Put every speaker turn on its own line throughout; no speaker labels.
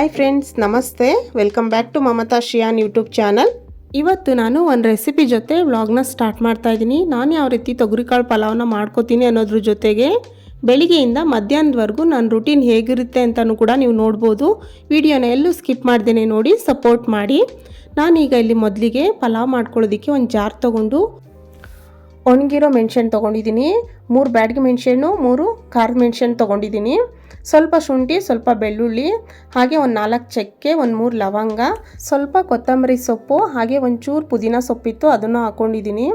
Hi friends ನಮಸ್ತೆ. Welcome back to Mamata Shiyan YouTube channel ಇವತ್ತು ನಾನು ಒಂದು ರೆಸಿಪಿ ಜೊತೆ ವ್ಲಾಗ್ನ ಸ್ಟಾರ್ಟ್ ಮಾಡ್ತಾ ಇದ್ದೀನಿ. ನಾನು ಯಾವ ರೀತಿ ತೊಗರಿಕಾಳು ಪಲಾವ್ನ ಮಾಡ್ಕೋತೀನಿ ಅನ್ನೋದ್ರ ಜೊತೆಗೆ ಬೆಳಿಗ್ಗೆಯಿಂದ ಮಧ್ಯಾಹ್ನದವರೆಗೂ ನನ್ನ ರುಟೀನ್ ಹೇಗಿರುತ್ತೆ ಅಂತಲೂ ಕೂಡ ನೀವು ನೋಡ್ಬೋದು. ವಿಡಿಯೋನ ಎಲ್ಲೂ ಸ್ಕಿಪ್ ಮಾಡ್ದೇನೆ ನೋಡಿ ಸಪೋರ್ಟ್ ಮಾಡಿ. ನಾನೀಗ ಇಲ್ಲಿ ಮೊದಲಿಗೆ ಪಲಾವ್ ಮಾಡ್ಕೊಳ್ಳೋದಕ್ಕೆ ಒಂದು ಜಾರ್ ತೊಗೊಂಡು ಒಣಗಿರೋ ಮೆಣಸನ್ನು ತೊಗೊಂಡಿದ್ದೀನಿ. ಮೂರು ಬ್ಯಾಡ್ಗೆ ಮೆಣಸಿನ ಮೂರು ಖಾರದ ಮೆಣಸನ್ನು ತೊಗೊಂಡಿದ್ದೀನಿ. ಸ್ವಲ್ಪ ಶುಂಠಿ, ಸ್ವಲ್ಪ ಬೆಳ್ಳುಳ್ಳಿ, ಹಾಗೆ ಒಂದು ನಾಲ್ಕು ಚಕ್ಕೆ, ಒಂದು ಮೂರು ಲವಂಗ, ಸ್ವಲ್ಪ ಕೊತ್ತಂಬರಿ ಸೊಪ್ಪು, ಹಾಗೆ ಒಂಚೂರು ಪುದೀನ ಸೊಪ್ಪಿತ್ತು, ಅದನ್ನು ಹಾಕ್ಕೊಂಡಿದ್ದೀನಿ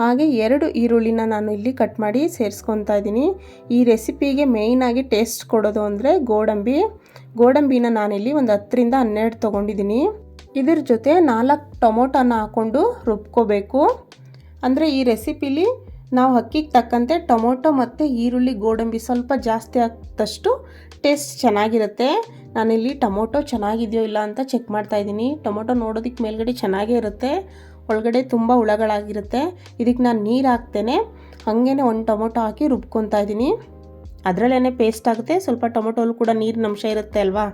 ಹಾಗೆ ಎರಡು ಈರುಳ್ಳಿನ ನಾನು ಇಲ್ಲಿ ಕಟ್ ಮಾಡಿ ಸೇರಿಸ್ಕೊತಾ ಇದ್ದೀನಿ. ಈ ರೆಸಿಪಿಗೆ ಮೇಯ್ನಾಗಿ ಟೇಸ್ಟ್ ಕೊಡೋದು ಅಂದರೆ ಗೋಡಂಬಿ. ಗೋಡಂಬಿನ ನಾನಿಲ್ಲಿ ಒಂದು ಹತ್ತರಿಂದ ಹನ್ನೆರಡು ತೊಗೊಂಡಿದ್ದೀನಿ. ಇದ್ರ ಜೊತೆ ನಾಲ್ಕು ಟೊಮೊಟೊನ ಹಾಕ್ಕೊಂಡು ರುಬ್ಕೋಬೇಕು. ಅಂದರೆ ಈ ರೆಸಿಪಿಲಿ ನಾವು ಅಕ್ಕಿಗೆ ತಕ್ಕಂತೆ ಟೊಮೊಟೊ ಮತ್ತು ಈರುಳ್ಳಿ ಗೋಡಂಬಿ ಸ್ವಲ್ಪ ಜಾಸ್ತಿ ಆಗ್ತಷ್ಟು ಟೇಸ್ಟ್ ಚೆನ್ನಾಗಿರುತ್ತೆ. ನಾನಿಲ್ಲಿ ಟೊಮೊಟೊ ಚೆನ್ನಾಗಿದೆಯೋ ಇಲ್ಲ ಅಂತ ಚೆಕ್ ಮಾಡ್ತಾ ಇದ್ದೀನಿ. ಟೊಮೊಟೊ ನೋಡೋದಕ್ಕೆ ಮೇಲ್ಗಡೆ ಚೆನ್ನಾಗೇ ಇರುತ್ತೆ. ಒಳಗಡೆ ತುಂಬ ಹುಳಗಳಾಗಿರುತ್ತೆ. ಇದಕ್ಕೆ ನಾನು ನೀರು ಹಾಕ್ತೇನೆ. ಹಾಗೇ ಒಂದು ಟೊಮೊಟೊ ಹಾಕಿ ರುಬ್ಕೊತಾ ಇದ್ದೀನಿ. ಅದರಲ್ಲೇ ಪೇಸ್ಟ್ ಆಗುತ್ತೆ. ಸ್ವಲ್ಪ ಟೊಮೊಟೊಲು ಕೂಡ ನೀರಿನ ಅಂಶ ಇರುತ್ತೆ ಅಲ್ವಾ?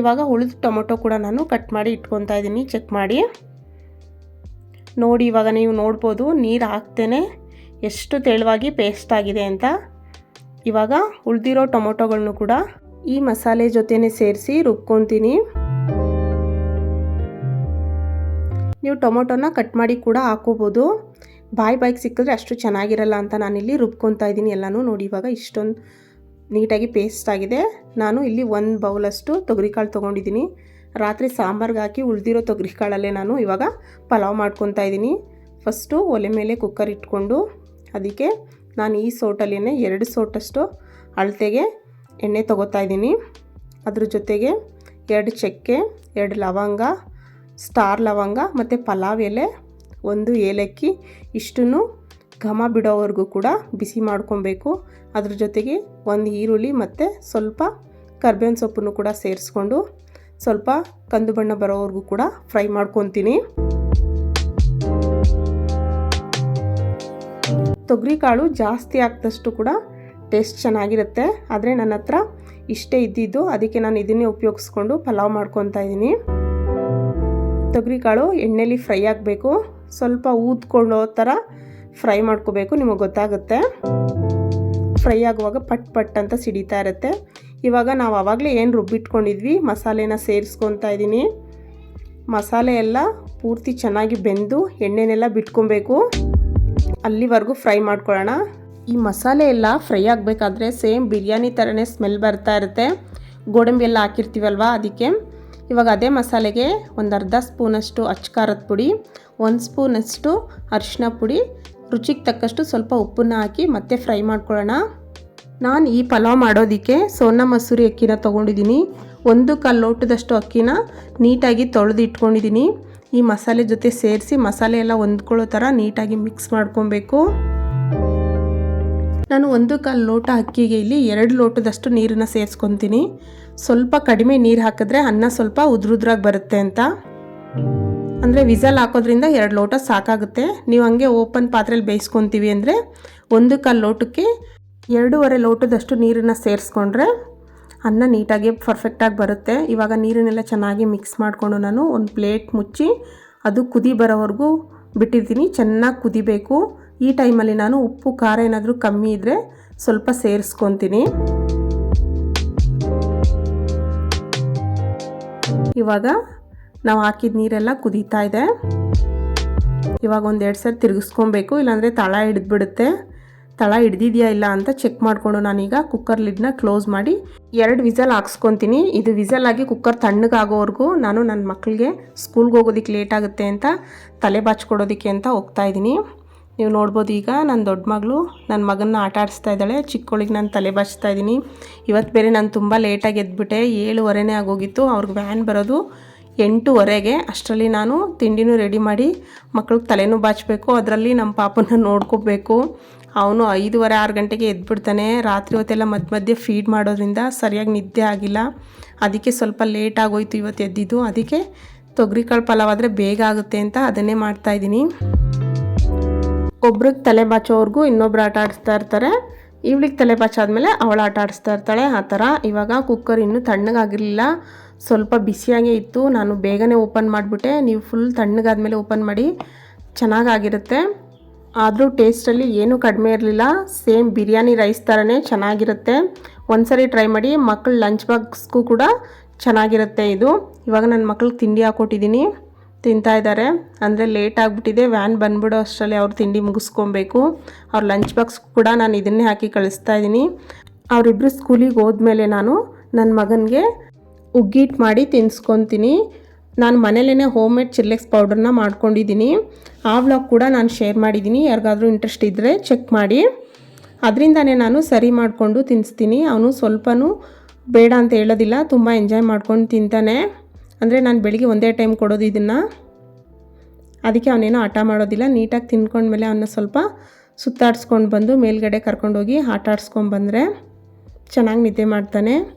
ಇವಾಗ ಉಳಿದ ಟೊಮೊಟೊ ಕೂಡ ನಾನು ಕಟ್ ಮಾಡಿ ಇಟ್ಕೊತಾ ಇದ್ದೀನಿ. ಚೆಕ್ ಮಾಡಿ. ನೋಡಿ ಇವಾಗ ನೀವು ನೋಡ್ಬೋದು, ನೀರು ಹಾಕ್ತೇನೆ ಎಷ್ಟು ತೆಳುವಾಗಿ ಪೇಸ್ಟ್ ಆಗಿದೆ ಅಂತ. ಇವಾಗ ಉಳಿದಿರೋ ಟೊಮೊಟೊಗಳನ್ನು ಕೂಡ ಈ ಮಸಾಲೆ ಜೊತೆನೇ ಸೇರಿಸಿ ರುಬ್ಕೊತೀನಿ. ನೀವು ಟೊಮೊಟೊನ ಕಟ್ ಮಾಡಿ ಕೂಡ ಹಾಕೋಬೋದು. ಬಾಯಿ ಬಾಯಿಗೆ ಸಿಕ್ಕಿದ್ರೆ ಅಷ್ಟು ಚೆನ್ನಾಗಿರಲ್ಲ ಅಂತ ನಾನಿಲ್ಲಿ ರುಬ್ಕೊತಾ ಇದ್ದೀನಿ. ಎಲ್ಲನೂ ನೋಡಿ ಇವಾಗ ಇಷ್ಟೊಂದು ನೀಟಾಗಿ ಪೇಸ್ಟ್ ಆಗಿದೆ. ನಾನು ಇಲ್ಲಿ ಒಂದು ಬೌಲಷ್ಟು ತೊಗರಿಕಾಳು ತೊಗೊಂಡಿದ್ದೀನಿ. ರಾತ್ರಿ ಸಾಂಬಾರ್ಗೆ ಹಾಕಿ ಉಳಿದಿರೋ ತೊಗರಿಕಾಳಲ್ಲೇ ನಾನು ಇವಾಗ ಪಲಾವ್ ಮಾಡ್ಕೊತಾ ಇದ್ದೀನಿ. ಫಸ್ಟು ಒಲೆ ಮೇಲೆ ಕುಕ್ಕರ್ ಇಟ್ಕೊಂಡು ಅದಕ್ಕೆ ನಾನು ಈ ಸೋಟಲ್ಲೇ ಎರಡು ಸೋಟಷ್ಟು ಅಳತೆಗೆ ಎಣ್ಣೆ ತೊಗೋತಾ ಇದ್ದೀನಿ. ಅದ್ರ ಜೊತೆಗೆ ಎರಡು ಚಕ್ಕೆ, ಎರಡು ಲವಂಗ, ಸ್ಟಾರ್ ಲವಂಗ ಮತ್ತು ಪಲಾವ್ ಎಲೆ, ಒಂದು ಏಲಕ್ಕಿ, ಇಷ್ಟನ್ನು ಘಮ ಬಿಡೋವರೆಗೂ ಕೂಡ ಬಿಸಿ ಮಾಡ್ಕೊಬೇಕು. ಅದ್ರ ಜೊತೆಗೆ ಒಂದು ಈರುಳ್ಳಿ ಮತ್ತು ಸ್ವಲ್ಪ ಕರ್ಬೇವಿನ ಸೊಪ್ಪನ್ನು ಕೂಡ ಸೇರಿಸ್ಕೊಂಡು ಸ್ವಲ್ಪ ಕಂದು ಬಣ್ಣ ಬರೋವರೆಗೂ ಕೂಡ ಫ್ರೈ ಮಾಡ್ಕೊತೀನಿ. ತೊಗರಿಕಾಳು ಜಾಸ್ತಿ ಹಾಕಿದಷ್ಟು ಕೂಡ ಟೇಸ್ಟ್ ಚೆನ್ನಾಗಿರುತ್ತೆ. ಆದರೆ ನನ್ನ ಹತ್ರ ಇಷ್ಟೇ ಇದ್ದಿದ್ದು, ಅದಕ್ಕೆ ನಾನು ಇದನ್ನೇ ಉಪಯೋಗಿಸ್ಕೊಂಡು ಪಲಾವ್ ಮಾಡ್ಕೊತಾ ಇದ್ದೀನಿ. ತೊಗರಿಕಾಳು ಎಣ್ಣೆಲಿ ಫ್ರೈ ಆಗಬೇಕು. ಸ್ವಲ್ಪ ಊದ್ಕೊಳ್ಳೋ ಥರ ಫ್ರೈ ಮಾಡ್ಕೋಬೇಕು, ನಿಮಗೆ ಗೊತ್ತಾಗುತ್ತೆ. ಫ್ರೈ ಆಗುವಾಗ ಪಟ್ ಪಟ್ ಅಂತ ಸಿಡಿತಾ ಇರುತ್ತೆ. ಇವಾಗ ನಾವು ಆವಾಗಲೇ ಏನು ರುಬ್ಬಿಟ್ಕೊಂಡಿದ್ವಿ, ಮಸಾಲೆನ ಸೇರಿಸ್ಕೊತಾ ಇದ್ದೀನಿ ಮಸಾಲೆ ಎಲ್ಲ ಪೂರ್ತಿ ಚೆನ್ನಾಗಿ ಬೆಂದು ಎಣ್ಣೆನೆಲ್ಲ ಬಿಟ್ಕೊಬೇಕು. ಅಲ್ಲಿವರೆಗೂ ಫ್ರೈ ಮಾಡ್ಕೊಳ್ಳೋಣ. ಈ ಮಸಾಲೆ ಎಲ್ಲ ಫ್ರೈ ಆಗಬೇಕಾದ್ರೆ ಸೇಮ್ ಬಿರಿಯಾನಿ ಥರನೇ ಸ್ಮೆಲ್ ಬರ್ತಾ ಇರುತ್ತೆ. ಗೋಡಂಬಿ ಎಲ್ಲ ಹಾಕಿರ್ತೀವಲ್ವ ಅದಕ್ಕೆ. ಇವಾಗ ಅದೇ ಮಸಾಲೆಗೆ ಒಂದು ಅರ್ಧ ಸ್ಪೂನಷ್ಟು ಅಚ್ಕಾರದ ಪುಡಿ, ಒಂದು ಸ್ಪೂನಷ್ಟು ಅರಿಶಿನ ಪುಡಿ, ರುಚಿಗೆ ತಕ್ಕಷ್ಟು ಸ್ವಲ್ಪ ಉಪ್ಪನ್ನ ಹಾಕಿ ಮತ್ತೆ ಫ್ರೈ ಮಾಡ್ಕೊಳ್ಳೋಣ. ನಾನು ಈ ಪಲಾವ್ ಮಾಡೋದಕ್ಕೆ ಸೋನಾ ಮಸೂರಿ ಅಕ್ಕಿನ ತೊಗೊಂಡಿದ್ದೀನಿ ಒಂದು ಕಾಲು ಲೋಟದಷ್ಟು ಅಕ್ಕಿನ ನೀಟಾಗಿ ತೊಳೆದು ಇಟ್ಕೊಂಡಿದ್ದೀನಿ ಈ ಮಸಾಲೆ ಜೊತೆ ಸೇರಿಸಿ ಮಸಾಲೆ ಎಲ್ಲ ಹೊಂದ್ಕೊಳ್ಳೋ ಥರ ನೀಟಾಗಿ ಮಿಕ್ಸ್ ಮಾಡ್ಕೊಬೇಕು. ನಾನು ಒಂದು ಕಾಲು ಲೋಟ ಅಕ್ಕಿಗೆ ಇಲ್ಲಿ ಎರಡು ಲೋಟದಷ್ಟು ನೀರನ್ನು ಸೇರಿಸ್ಕೊತೀನಿ. ಸ್ವಲ್ಪ ಕಡಿಮೆ ನೀರು ಹಾಕಿದ್ರೆ ಅನ್ನ ಸ್ವಲ್ಪ ಉದ್ರುದ್ರಾಗಿ ಬರುತ್ತೆ ಅಂತ. ಅಂದರೆ ವಿಸಲ್ ಹಾಕೋದ್ರಿಂದ ಎರಡು ಲೋಟ ಸಾಕಾಗುತ್ತೆ. ನೀವು ಹಂಗೆ ಓಪನ್ ಪಾತ್ರೆಯಲ್ಲಿ ಬೇಯಿಸ್ಕೊತೀವಿ ಅಂದರೆ ಒಂದು ಕಾಲು ಲೋಟಕ್ಕೆ ಎರಡೂವರೆ ಲೋಟದಷ್ಟು ನೀರನ್ನು ಸೇರಿಸ್ಕೊಂಡ್ರೆ ಅನ್ನ ನೀಟಾಗಿ ಪರ್ಫೆಕ್ಟಾಗಿ ಬರುತ್ತೆ. ಇವಾಗ ನೀರನ್ನೆಲ್ಲ ಚೆನ್ನಾಗಿ ಮಿಕ್ಸ್ ಮಾಡಿಕೊಂಡು ನಾನು ಒಂದು ಪ್ಲೇಟ್ ಮುಚ್ಚಿ ಅದು ಕುದಿ ಬರೋವರೆಗೂ ಬಿಟ್ಟಿರ್ತೀನಿ. ಚೆನ್ನಾಗಿ ಕುದಿಬೇಕು. ಈ ಟೈಮಲ್ಲಿ ನಾನು ಉಪ್ಪು, ಖಾರ ಏನಾದರೂ ಕಮ್ಮಿ ಇದ್ದರೆ ಸ್ವಲ್ಪ ಸೇರಿಸ್ಕೊತೀನಿ. ಇವಾಗ ನಾವು ಹಾಕಿದ ನೀರೆಲ್ಲ ಕುದೀತಾ ಇದೆ. ಇವಾಗ ಒಂದು ಎರಡು ಸರಿ ತಿರುಗಿಸ್ಕೊಬೇಕು. ಇಲ್ಲಾಂದರೆ ತಳ ಹಿಡಿದ್ಬಿಡುತ್ತೆ. ತಳ ಹಿಡ್ದಿದೆಯಾ ಇಲ್ಲ ಅಂತ ಚೆಕ್ ಮಾಡಿಕೊಂಡು ನಾನೀಗ ಕುಕ್ಕರ್ ಲಿಡ್ನ ಕ್ಲೋಸ್ ಮಾಡಿ ಎರಡು ವಿಸಲ್ ಹಾಕ್ಸ್ಕೊತೀನಿ. ಇದು ವಿಸಲ್ ಆಗಿ ಕುಕ್ಕರ್ ತಣ್ಣಗಾಗೋವರೆಗೂ ನಾನು ನನ್ನ ಮಕ್ಕಳಿಗೆ ಸ್ಕೂಲ್ಗೆ ಹೋಗೋದಕ್ಕೆ ಲೇಟ್ ಆಗುತ್ತೆ ಅಂತ, ತಲೆ ಬಾಚ್ಕೊಡೋದಕ್ಕೆ ಅಂತ ಹೋಗ್ತಾ ಇದ್ದೀನಿ. ನೀವು ನೋಡ್ಬೋದು ಈಗ ನನ್ನ ದೊಡ್ಡ ಮಗಳು ನನ್ನ ಮಗನ್ನ ಆಟ ಆಡಿಸ್ತಾ ಇದ್ದಾಳೆ. ಚಿಕ್ಕವಳಿಗೆ ನಾನು ತಲೆ ಬಾಚ್ತಾ ಇದ್ದೀನಿ. ಇವತ್ತು ಬೇರೆ ನಾನು ತುಂಬ ಲೇಟಾಗಿ ಎದ್ಬಿಟ್ಟೆ. ಏಳುವರೆನೇ ಆಗೋಗಿತ್ತು. ಅವ್ರಿಗೆ ವ್ಯಾನ್ ಬರೋದು ಎಂಟೂವರೆಗೆ ಅಷ್ಟರಲ್ಲಿ ನಾನು ತಿಂಡಿನೂ ರೆಡಿ ಮಾಡಿ ಮಕ್ಳಿಗೆ ತಲೆನೂ ಬಾಚಬೇಕು. ಅದರಲ್ಲಿ ನಮ್ಮ ಪಾಪನ ನೋಡ್ಕೋಬೇಕು. ಅವನು ಐದೂವರೆ, ಆರು ಗಂಟೆಗೆ ಎದ್ಬಿಡ್ತಾನೆ. ರಾತ್ರಿ ಹೊತ್ತೆಲ್ಲ ಮಧ್ಯ ಮಧ್ಯೆ ಫೀಡ್ ಮಾಡೋದ್ರಿಂದ ಸರಿಯಾಗಿ ನಿದ್ದೆ ಆಗಿಲ್ಲ. ಅದಕ್ಕೆ ಸ್ವಲ್ಪ ಲೇಟ್ ಆಗೋಯ್ತು ಇವತ್ತು ಎದ್ದಿದ್ದು. ಅದಕ್ಕೆ ತೊಗರಿಕಾಳು ಪಲಾವ್ ಆದರೆ ಬೇಗ ಆಗುತ್ತೆ ಅಂತ ಅದನ್ನೇ ಮಾಡ್ತಾಯಿದ್ದೀನಿ ಒಬ್ರಿಗೆ ತಲೆ ಬಾಚೋವ್ರಿಗೂ ಇನ್ನೊಬ್ರು ಆಟ ಆಡಿಸ್ತಾ ಇರ್ತಾರೆ. ಇವಳಿಗೆ ತಲೆ ಬಾಚಾದ್ಮೇಲೆ ಅವಳು ಆಟ ಆಡಿಸ್ತಾ ಇರ್ತಾಳೆ. ಆ ಥರ ಇವಾಗ ಕುಕ್ಕರ್ ಇನ್ನೂ ತಣ್ಣಗಾಗಿರಲಿಲ್ಲ. ಸ್ವಲ್ಪ ಬಿಸಿಯಾಗೇ ಇತ್ತು. ನಾನು ಬೇಗನೆ ಓಪನ್ ಮಾಡಿಬಿಟ್ಟೆ. ನೀವು ಫುಲ್ ತಣ್ಣಗಾದ್ಮೇಲೆ ಓಪನ್ ಮಾಡಿ, ಚೆನ್ನಾಗಾಗಿರುತ್ತೆ. ಆದರೂ ಟೇಸ್ಟಲ್ಲಿ ಏನೂ ಕಡಿಮೆ ಇರಲಿಲ್ಲ. ಸೇಮ್ ಬಿರಿಯಾನಿ ರೈಸ್ ಥರನೇ ಚೆನ್ನಾಗಿರುತ್ತೆ. ಒಂದ್ಸರಿ ಟ್ರೈ ಮಾಡಿ ಮಕ್ಕಳ ಲಂಚ್ ಬಾಕ್ಸ್ಗೂ ಕೂಡ ಚೆನ್ನಾಗಿರುತ್ತೆ ಇದು. ಇವಾಗ ನನ್ನ ಮಕ್ಳಿಗೆ ತಿಂಡಿ ಹಾಕ್ಕೊಟ್ಟಿದ್ದೀನಿ ತಿಂತಾ ಇದ್ದಾರೆ. ಅಂದರೆ ಲೇಟ್ ಆಗಿಬಿಟ್ಟಿದೆ. ವ್ಯಾನ್ ಬಂದ್ಬಿಡೋ ಅಷ್ಟರಲ್ಲಿ ಅವ್ರು ತಿಂಡಿ ಮುಗಿಸ್ಕೊಬೇಕು. ಅವ್ರ ಲಂಚ್ ಬಾಕ್ಸ್ ಕೂಡ ನಾನು ಇದನ್ನೇ ಹಾಕಿ ಕಳಿಸ್ತಾ ಇದ್ದೀನಿ. ಅವರಿಬ್ಬರು ಸ್ಕೂಲಿಗೆ ಹೋದ್ಮೇಲೆ ನಾನು ನನ್ನ ಮಗನಿಗೆ ಉಗ್ಗೀಟ್ ಮಾಡಿ ತಿನ್ಸ್ಕೊತೀನಿ. ನಾನು ಮನೇಲೇ ಹೋಮ್ ಮೇಡ್ ಚಿರ್ಲೆಕ್ಸ್ ಪೌಡರ್ನ ಮಾಡ್ಕೊಂಡಿದ್ದೀನಿ. ಆ ವ್ಲಾಗ್ ಕೂಡ ನಾನು ಶೇರ್ ಮಾಡಿದ್ದೀನಿ. ಯಾರಿಗಾದರೂ ಇಂಟ್ರೆಸ್ಟ್ ಇದ್ದರೆ ಚೆಕ್ ಮಾಡಿ. ಅದರಿಂದನೇ ನಾನು ಸರಿ ಮಾಡಿಕೊಂಡು ತಿನ್ನಿಸ್ತೀನಿ ಅವನು ಸ್ವಲ್ಪನೂ ಬೇಡ ಅಂತ ಹೇಳೋದಿಲ್ಲ. ತುಂಬ ಎಂಜಾಯ್ ಮಾಡ್ಕೊಂಡು ತಿಂತಾನೆ. ಅಂದರೆ ನಾನು ಬೆಳಿಗ್ಗೆ ಒಂದೇ ಟೈಮ್ ಕೊಡೋದು ಇದನ್ನು. ಅದಕ್ಕೆ ಅವನೇನೋ ಆಟ ಮಾಡೋದಿಲ್ಲ. ನೀಟಾಗಿ ತಿನ್ಕೊಂಡ್ಮೇಲೆ ಅವನ್ನ ಸ್ವಲ್ಪ ಸುತ್ತಾಡಿಸ್ಕೊಂಡು ಬಂದು ಮೇಲ್ಗಡೆ ಕರ್ಕೊಂಡೋಗಿ ಆಟ ಆಡ್ಸ್ಕೊಂಡು ಬಂದರೆ ಚೆನ್ನಾಗಿ ನಿದ್ದೆ ಮಾಡ್ತಾನೆ.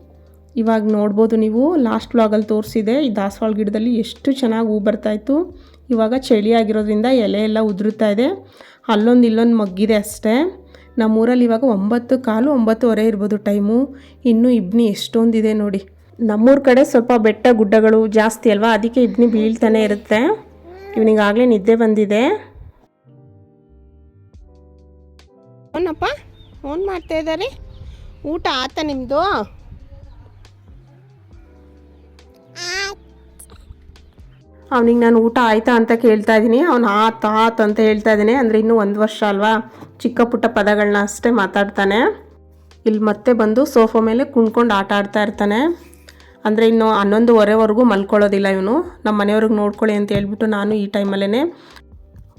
ಇವಾಗ ನೋಡ್ಬೋದು ನೀವು ಲಾಸ್ಟ್ ವ್ಲಾಗಲ್ಲಿ ತೋರಿಸಿದೆ, ಈ ದಾಸವಾಳ ಗಿಡದಲ್ಲಿ ಎಷ್ಟು ಚೆನ್ನಾಗಿ ಹೂ ಬರ್ತಾಯಿತ್ತು ಇವಾಗ ಚಳಿ ಆಗಿರೋದ್ರಿಂದ ಎಲೆ ಎಲ್ಲ ಉದುರುತ್ತಾ ಇದೆ. ಅಲ್ಲೊಂದು ಇಲ್ಲೊಂದು ಮಗ್ಗಿದೆ ಅಷ್ಟೇ. ನಮ್ಮೂರಲ್ಲಿ ಇವಾಗ ಒಂಬತ್ತು, ಕಾಲು ಒಂಬತ್ತುವರೆ ಇರ್ಬೋದು ಟೈಮು. ಇನ್ನೂ ಇಬ್ನಿ ಎಷ್ಟೊಂದಿದೆ ನೋಡಿ. ನಮ್ಮೂರ ಕಡೆ ಸ್ವಲ್ಪ ಬೆಟ್ಟ ಗುಡ್ಡಗಳು ಜಾಸ್ತಿ ಅಲ್ವಾ? ಅದಕ್ಕೆ ಇಬ್ನಿ ಬೀಳ್ತಾನೆ ಇರುತ್ತೆ. ಇವನಿಗಾಗಲೇ ನಿದ್ದೆ ಬಂದಿದೆ. ಅವನಪ್ಪ ಫೋನ್ ಮಾಡ್ತಾ ಇದ್ದಾರೆ ಊಟ ಆತ ನಿಮ್ಮದು ಅವನಿಗೆ ನಾನು ಊಟ ಆಯ್ತಾ ಅಂತ ಕೇಳ್ತಾ ಇದ್ದೀನಿ. ಅವನು ಆತ್ ಆತ್ ಅಂತ ಹೇಳ್ತಾ ಇದ್ದೀನಿ. ಅಂದರೆ ಇನ್ನೂ ಒಂದು ವರ್ಷ ಅಲ್ವಾ? ಚಿಕ್ಕ ಪುಟ್ಟ ಪದಗಳನ್ನ ಅಷ್ಟೇ ಮಾತಾಡ್ತಾನೆ. ಇಲ್ಲಿ ಮತ್ತೆ ಬಂದು ಸೋಫಾ ಮೇಲೆ ಕುಣ್ಕೊಂಡು ಆಟ ಆಡ್ತಾ ಇರ್ತಾನೆ. ಅಂದರೆ ಇನ್ನು ಹನ್ನೊಂದುವರೆವರೆಗೂ ಮಲ್ಕೊಳ್ಳೋದಿಲ್ಲ ಇವನು. ನಮ್ಮ ಮನೆಯವ್ರಿಗೆ ನೋಡ್ಕೊಳ್ಳಿ ಅಂತ ಹೇಳ್ಬಿಟ್ಟು ನಾನು ಈ ಟೈಮಲ್ಲೇ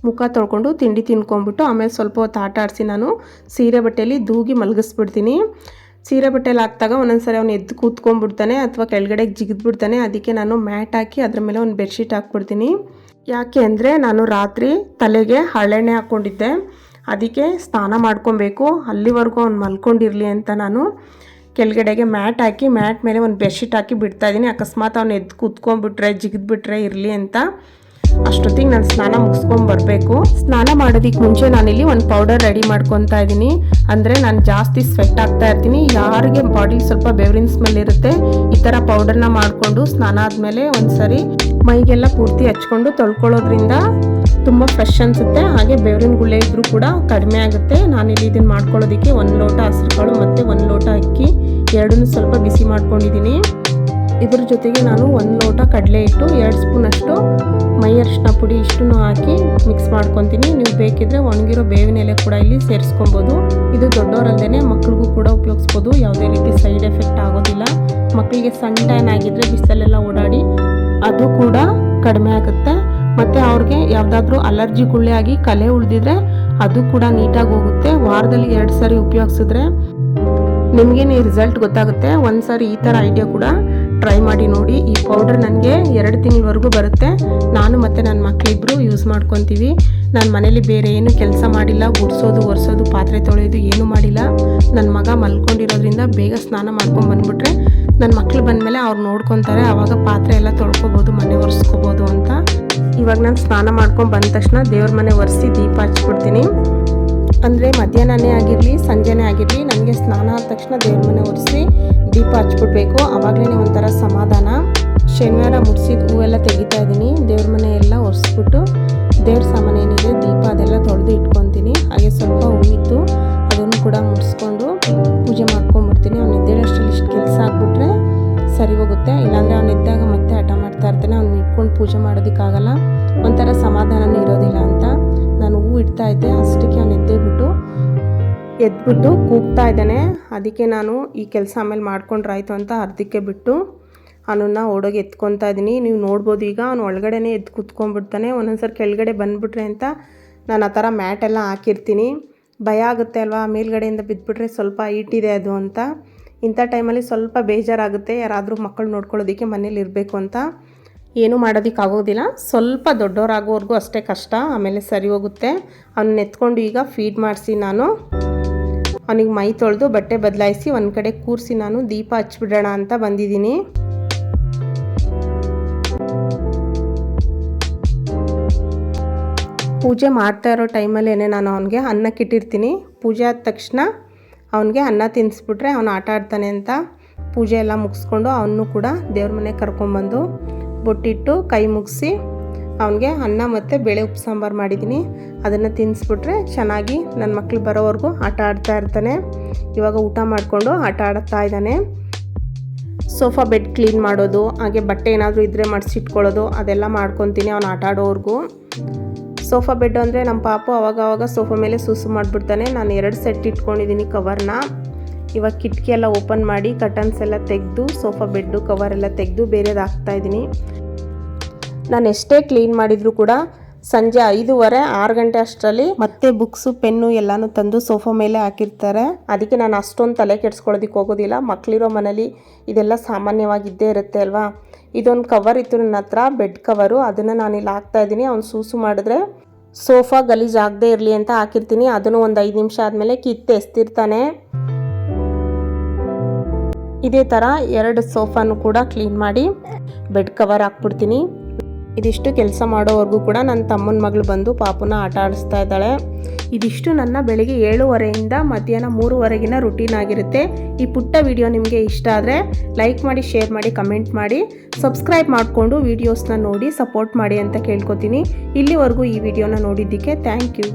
ಮುಖ ತೊಳ್ಕೊಂಡು ತಿಂಡಿ ತಿನ್ಕೊಂಡ್ಬಿಟ್ಟು ಆಮೇಲೆ ಸ್ವಲ್ಪ ಹೊತ್ತು ಆಟ ಆಡಿಸಿ ನಾನು ಸೀರೆ ಬಟ್ಟೆಯಲ್ಲಿ ದೂಗಿ ಮಲಗಿಸ್ಬಿಡ್ತೀನಿ. ಸೀರೆ ಬಟ್ಟೆಲಿ ಹಾಕ್ದಾಗ ಒಂದೊಂದ್ಸರಿ ಅವ್ನು ಎದ್ದು ಕೂತ್ಕೊಂಡ್ಬಿಡ್ತಾನೆ ಅಥವಾ ಕೆಳಗಡೆಗೆ ಜಿಗಿದ್ಬಿಡ್ತಾನೆ. ಅದಕ್ಕೆ ನಾನು ಮ್ಯಾಟ್ ಹಾಕಿ ಅದ್ರ ಮೇಲೆ ಒಂದು ಬೆಡ್ಶೀಟ್ ಹಾಕ್ಬಿಡ್ತೀನಿ. ಯಾಕೆ ಅಂದರೆ ನಾನು ರಾತ್ರಿ ತಲೆಗೆ ಹಳೆಣ್ಣೆ ಹಾಕ್ಕೊಂಡಿದ್ದೆ. ಅದಕ್ಕೆ ಸ್ನಾನ ಮಾಡ್ಕೊಬೇಕು. ಅಲ್ಲಿವರೆಗೂ ಅವ್ನು ಮಲ್ಕೊಂಡಿರಲಿ ಅಂತ ನಾನು ಕೆಳಗಡೆಗೆ ಮ್ಯಾಟ್ ಹಾಕಿ, ಮ್ಯಾಟ್ ಮೇಲೆ ಒಂದು ಬೆಡ್ಶೀಟ್ ಹಾಕಿ ಬಿಡ್ತಾ ಇದ್ದೀನಿ. ಅಕಸ್ಮಾತ್ ಅವ್ನು ಎದ್ದು ಕೂತ್ಕೊಂಡ್ಬಿಟ್ರೆ, ಜಿಗಿದ್ಬಿಟ್ರೆ ಇರಲಿ ಅಂತ ಅಷ್ಟೊತ್ತಿಗೆ ನಾನು ಸ್ನಾನ ಮುಗಿಸ್ಕೊಂಡು ಬರಬೇಕು. ಸ್ನಾನ ಮಾಡೋದಕ್ಕೆ ಮುಂಚೆ ನಾನಿಲ್ಲಿ ಒಂದು ಪೌಡರ್ ರೆಡಿ ಮಾಡ್ಕೊತಾ ಇದ್ದೀನಿ. ಅಂದರೆ ನಾನು ಜಾಸ್ತಿ ಸ್ವೆಟ್ ಆಗ್ತಾ ಇರ್ತೀನಿ. ಯಾರಿಗೆ ಬಾಡಿ ಸ್ವಲ್ಪ ಬೆವರಿನ ಸ್ಮೆಲ್ ಇರುತ್ತೆ, ಈ ಥರ ಪೌಡರ್ನ ಮಾಡಿಕೊಂಡು ಸ್ನಾನ ಆದಮೇಲೆ ಒಂದ್ಸರಿ ಮೈಗೆಲ್ಲ ಪೂರ್ತಿ ಹಚ್ಕೊಂಡು ತೊಳ್ಕೊಳ್ಳೋದ್ರಿಂದ ತುಂಬ ಫ್ರೆಶ್ ಅನಿಸುತ್ತೆ. ಹಾಗೆ ಬೆವರಿನ ಗುಳ್ಳೆ ಇದ್ರೂ ಕೂಡ ಕಡಿಮೆ ಆಗುತ್ತೆ. ನಾನಿಲ್ಲಿ ಇದನ್ನು ಮಾಡ್ಕೊಳ್ಳೋದಕ್ಕೆ ಒಂದು ಲೋಟ ಹಸಿರು ಕಾಳು ಮತ್ತು ಒಂದು ಲೋಟ ಅಕ್ಕಿ, ಎರಡನ್ನೂ ಸ್ವಲ್ಪ ಬಿಸಿ ಮಾಡ್ಕೊಂಡಿದ್ದೀನಿ. ಇದ್ರ ಜೊತೆಗೆ ನಾನು ಒಂದು ಲೋಟ ಕಡಲೆ ಇಟ್ಟು ಎರಡು ಸ್ಪೂನಷ್ಟು ಅರಿಶಿನ ಪುಡಿ ಇಷ್ಟನ್ನು ಹಾಕಿ ಮಿಕ್ಸ್ ಮಾಡ್ಕೊತೀನಿ. ನೀವು ಬೇಕಿದ್ರೆ ಒಣಗಿರೋ ಬೇವಿನ ಎಲೆ ಕೂಡ ಇಲ್ಲಿ ಸೇರಿಸ್ಕೊಬೋದು. ಇದು ದೊಡ್ಡವರಲ್ಲದೇ ಮಕ್ಳಿಗೂ ಕೂಡ ಉಪಯೋಗಿಸ್ಬೋದು. ಯಾವುದೇ ರೀತಿ ಸೈಡ್ ಎಫೆಕ್ಟ್ ಆಗೋದಿಲ್ಲ. ಮಕ್ಕಳಿಗೆ ಸಣ್ಣ ಟ್ಯಾನ್ ಆಗಿದ್ರೆ ಬಿಸಿಲೆಲ್ಲ ಓಡಾಡಿ ಅದು ಕೂಡ ಕಡಿಮೆ ಆಗುತ್ತೆ. ಮತ್ತು ಅವ್ರಿಗೆ ಯಾವುದಾದ್ರೂ ಅಲರ್ಜಿ ಗುಳ್ಳೆ ಆಗಿ ಕಲೆ ಉಳಿದಿದ್ರೆ ಅದು ಕೂಡ ನೀಟಾಗಿ ಹೋಗುತ್ತೆ. ವಾರದಲ್ಲಿ ಎರಡು ಸಾರಿ ಉಪಯೋಗಿಸಿದ್ರೆ ನಿಮಗೇನು ರಿಸಲ್ಟ್ ಗೊತ್ತಾಗುತ್ತೆ. ಒಂದು ಸಾರಿ ಈ ಥರ ಐಡಿಯಾ ಕೂಡ ಟ್ರೈ ಮಾಡಿ ನೋಡಿ. ಈ ಪೌಡರ್ ನನಗೆ ಎರಡು ತಿಂಗಳವರೆಗೂ ಬರುತ್ತೆ. ನಾನು ಮತ್ತು ನನ್ನ ಮಕ್ಕಳಿಬ್ಬರು ಯೂಸ್ ಮಾಡ್ಕೊತೀವಿ. ನಾನು ಮನೇಲಿ ಬೇರೆ ಏನು ಕೆಲಸ ಮಾಡಿಲ್ಲ. ಗುಡಿಸೋದು, ಒರೆಸೋದು, ಪಾತ್ರೆ ತೊಳೆಯೋದು ಏನೂ ಮಾಡಿಲ್ಲ. ನನ್ನ ಮಗ ಮಲ್ಕೊಂಡಿರೋದ್ರಿಂದ ಬೇಗ ಸ್ನಾನ ಮಾಡ್ಕೊಂಡು ಬಂದುಬಿಟ್ರೆ ನನ್ನ ಮಕ್ಳು ಬಂದಮೇಲೆ ಅವ್ರು ನೋಡ್ಕೊತಾರೆ. ಆವಾಗ ಪಾತ್ರೆ ಎಲ್ಲ ತೊಳ್ಕೊಬೋದು, ಮನೆ ಒರೆಸ್ಕೋಬೋದು ಅಂತ. ಇವಾಗ ನಾನು ಸ್ನಾನ ಮಾಡ್ಕೊಂಡು ಬಂದ ತಕ್ಷಣ ದೇವ್ರ ಮನೆ ಒರೆಸಿ ದೀಪ ಹಚ್ಬಿಡ್ತೀನಿ. ಅಂದರೆ ಮಧ್ಯಾಹ್ನನೇ ಆಗಿರಲಿ, ಸಂಜೆನೇ ಆಗಿರಲಿ ನನಗೆ ಸ್ನಾನ ಆದ ತಕ್ಷಣ ದೇವ್ರ ಮನೆ ಒರೆಸಿ ದೀಪ ಹಚ್ಬಿಡ್ಬೇಕು. ಆವಾಗಲೇ ಒಂಥರ ಸಮಾಧಾನ. ಶನಿವಾರ ಮುಡ್ಸಿದ ಹೂವೆಲ್ಲ ತೆಗಿತಾ ಇದ್ದೀನಿ. ದೇವ್ರ ಮನೆ ಎಲ್ಲ ಒರೆಸ್ಬಿಟ್ಟು ದೇವ್ರ ಸಾಮಾನು ಏನಿದೆ ದೀಪ ಅದೆಲ್ಲ ತೊಳೆದು ಇಟ್ಕೊತೀನಿ. ಹಾಗೆ ಸ್ವಲ್ಪ ಹೂವಿತ್ತು, ಅದನ್ನು ಕೂಡ ಮುಡಿಸ್ಕೊಂಡು ಪೂಜೆ ಮಾಡ್ಕೊಂಡ್ಬಿಡ್ತೀನಿ ಅವ್ನು ಎದ್ದೇಳಷ್ಟರಲ್ಲಿ ಇಷ್ಟು ಕೆಲಸ ಆಗಿಬಿಟ್ರೆ ಸರಿ ಹೋಗುತ್ತೆ. ಇಲ್ಲಾಂದರೆ ಅವ್ನು ಇದ್ದಾಗ ಮತ್ತೆ ಹಠ ಮಾಡ್ತಾ ಇರ್ತಾನೆ. ಅವ್ನು ಇಟ್ಕೊಂಡು ಪೂಜೆ ಮಾಡೋದಕ್ಕಾಗಲ್ಲ. ಒಂಥರ ಸಮಾಧಾನನೇ ಇರೋದಿಲ್ಲ ಅಂತ. ನಾನು ಹೂ ಇಡ್ತಾ ಇದ್ದೆ, ಅಷ್ಟಕ್ಕೆ ಅವ್ನು ಎದ್ದೇಬಿಟ್ಟು ಎದ್ಬಿಟ್ಟು ಕೂಗ್ತಾ ಇದ್ದಾನೆ. ಅದಕ್ಕೆ ನಾನು ಈ ಕೆಲಸ ಆಮೇಲೆ ಮಾಡ್ಕೊಂಡ್ರಾಯ್ತು ಅಂತ ಅರ್ಧಕ್ಕೆ ಬಿಟ್ಟು ಅವನನ್ನ ಓಡೋಗಿ ಎತ್ಕೊತಾ ಇದ್ದೀನಿ. ನೀವು ನೋಡ್ಬೋದು ಈಗ ಅವ್ನು ಒಳಗಡೆನೇ ಎದ್ದು ಕೂತ್ಕೊಂಡ್ಬಿಡ್ತಾನೆ. ಒಂದೊಂದ್ಸರಿ ಕೆಳಗಡೆ ಬಂದುಬಿಟ್ರೆ ಅಂತ ನಾನು ಆ ಥರ ಮ್ಯಾಟೆಲ್ಲ ಹಾಕಿರ್ತೀನಿ. ಭಯ ಆಗುತ್ತೆ ಅಲ್ವಾ? ಮೇಲ್ಗಡೆಯಿಂದ ಬಿದ್ದುಬಿಟ್ರೆ ಸ್ವಲ್ಪ ಈಟಿದೆ ಅದು ಅಂತ. ಇಂಥ ಟೈಮಲ್ಲಿ ಸ್ವಲ್ಪ ಬೇಜಾರಾಗುತ್ತೆ. ಯಾರಾದರೂ ಮಕ್ಕಳು ನೋಡ್ಕೊಳ್ಳೋದಕ್ಕೆ ಮನೇಲಿ ಇರಬೇಕು ಅಂತ. ಏನೂ ಮಾಡೋದಕ್ಕಾಗೋದಿಲ್ಲ. ಸ್ವಲ್ಪ ದೊಡ್ಡವರಾಗೋವರೆಗೂ ಅಷ್ಟೇ ಕಷ್ಟ, ಆಮೇಲೆ ಸರಿ ಹೋಗುತ್ತೆ. ಅವನ್ನ ಎತ್ಕೊಂಡು ಈಗ ಫೀಡ್ ಮಾಡಿಸಿ ನಾನು. ಅವನಿಗೆ ಮೈ ತೊಳೆದು ಬಟ್ಟೆ ಬದಲಾಯಿಸಿ ಒಂದು ಕಡೆ ಕೂರಿಸಿ ನಾನು ದೀಪ ಹಚ್ಬಿಡೋಣ ಅಂತ ಬಂದಿದ್ದೀನಿ. ಪೂಜೆ ಮಾಡ್ತಾ ಇರೋ ಟೈಮಲ್ಲೇ ನಾನು ಅವನಿಗೆ ಅನ್ನಕ್ಕಿಟ್ಟಿರ್ತೀನಿ ಪೂಜೆ ಆದ ತಕ್ಷಣ ಅವನಿಗೆ ಅನ್ನ ತಿನ್ನಿಸ್ಬಿಟ್ರೆ ಅವನು ಆಟ ಆಡ್ತಾನೆ ಅಂತ ಪೂಜೆ ಎಲ್ಲ ಮುಗಿಸ್ಕೊಂಡು ಅವನು ಕೂಡ ದೇವ್ರ ಮನೆಗೆ ಕರ್ಕೊಂಬಂದು ಬೊಟ್ಟಿಟ್ಟು ಕೈ ಮುಗಿಸಿ ಅವನಿಗೆ ಅನ್ನ ಮತ್ತು ಬೇಳೆ ಉಪ್ಪು ಸಾಂಬಾರು ಮಾಡಿದ್ದೀನಿ. ಅದನ್ನು ತಿನ್ನಿಸ್ಬಿಟ್ರೆ ಚೆನ್ನಾಗಿ ನನ್ನ ಮಕ್ಳು ಬರೋವರೆಗೂ ಆಟ ಆಡ್ತಾ ಇರ್ತಾನೆ. ಇವಾಗ ಊಟ ಮಾಡಿಕೊಂಡು ಆಟ ಆಡ್ತಾ ಇದ್ದಾನೆ. ಸೋಫಾ ಬೆಡ್ ಕ್ಲೀನ್ ಮಾಡೋದು, ಹಾಗೆ ಬಟ್ಟೆ ಏನಾದರೂ ಇದ್ದರೆ ಮಡಿಸಿಟ್ಕೊಳ್ಳೋದು ಅದೆಲ್ಲ ಮಾಡ್ಕೊತೀನಿ ಅವನು ಆಟ ಆಡೋವರೆಗೂ. ಸೋಫಾ ಬೆಡ್ ಅಂದರೆ ನಮ್ಮ ಪಾಪು ಅವಾಗ ಅವಾಗ ಸೋಫಾ ಮೇಲೆ ಸುಸು ಮಾಡಿಬಿಡ್ತಾನೆ. ನಾನು ಎರಡು ಸೆಟ್ ಇಟ್ಕೊಂಡಿದ್ದೀನಿ ಕವರ್ನ. ಇವಾಗ ಕಿಟಕಿ ಎಲ್ಲ ಓಪನ್ ಮಾಡಿ ಕಟನ್ಸ್ ಎಲ್ಲ ತೆಗೆದು ಸೋಫಾ ಬೆಡ್ಡು ಕವರ್ ಎಲ್ಲ ತೆಗೆದು ಬೇರೆದು ಹಾಕ್ತಾ ಇದ್ದೀನಿ. ನಾನು ಎಷ್ಟೇ ಕ್ಲೀನ್ ಮಾಡಿದರೂ ಕೂಡ ಸಂಜೆ ಐದೂವರೆ, ಆರು ಗಂಟೆ ಅಷ್ಟರಲ್ಲಿ ಮತ್ತೆ ಬುಕ್ಸು ಪೆನ್ನು ಎಲ್ಲನೂ ತಂದು ಸೋಫಾ ಮೇಲೆ ಹಾಕಿರ್ತಾರೆ. ಅದಕ್ಕೆ ನಾನು ಅಷ್ಟೊಂದು ತಲೆ ಕೆಡ್ಸ್ಕೊಳ್ಳೋದಕ್ಕೆ ಹೋಗೋದಿಲ್ಲ. ಮಕ್ಕಳಿರೋ ಮನೇಲಿ ಇದೆಲ್ಲ ಸಾಮಾನ್ಯವಾಗಿದ್ದೇ ಇರುತ್ತೆ ಅಲ್ವಾ? ಇದೊಂದು ಕವರ್ ಇತ್ತು ನನ್ನ ಹತ್ರ ಬೆಡ್ ಕವರು ಅದನ್ನು ನಾನು ಇಲ್ಲಿ ಹಾಕ್ತಾ ಇದ್ದೀನಿ. ಅವ್ನು ಸೂಸು ಮಾಡಿದ್ರೆ ಸೋಫಾ ಗಲೀಜಾಗದೇ ಇರಲಿ ಅಂತ ಹಾಕಿರ್ತೀನಿ. ಅದನ್ನು ಒಂದು ಐದು ನಿಮಿಷ ಆದಮೇಲೆ ಕಿತ್ತು ಎಸ್ತಿರ್ತಾನೆ ಇದೇ ಥರ ಎರಡು ಸೋಫಾನು ಕೂಡ ಕ್ಲೀನ್ ಮಾಡಿ ಬೆಡ್ ಕವರ್ ಹಾಕ್ಬಿಡ್ತೀನಿ. ಇದಿಷ್ಟು ಕೆಲಸ ಮಾಡೋವರೆಗೂ ಕೂಡ ನನ್ನ ತಮ್ಮನ ಮಗಳು ಬಂದು ಪಾಪುನ ಆಟ ಆಡಿಸ್ತಾ ಇದ್ದಾಳೆ. ಇದಿಷ್ಟು ನನ್ನ ಬೆಳಿಗ್ಗೆ ಏಳುವರೆಯಿಂದ ಮಧ್ಯಾಹ್ನ ಮೂರುವರೆಗಿನ ರುಟೀನ್ ಆಗಿರುತ್ತೆ. ಈ ಪುಟ್ಟ ವಿಡಿಯೋ ನಿಮಗೆ ಇಷ್ಟ ಆದರೆ ಲೈಕ್ ಮಾಡಿ, ಶೇರ್ ಮಾಡಿ, ಕಮೆಂಟ್ ಮಾಡಿ. ಸಬ್ಸ್ಕ್ರೈಬ್ ಮಾಡಿಕೊಂಡು ವೀಡಿಯೋಸ್ನ ನೋಡಿ, ಸಪೋರ್ಟ್ ಮಾಡಿ ಅಂತ ಕೇಳ್ಕೊತೀನಿ. ಇಲ್ಲಿವರೆಗೂ ಈ ವಿಡಿಯೋನ ನೋಡಿದ್ದಕ್ಕೆ ಥ್ಯಾಂಕ್ ಯು.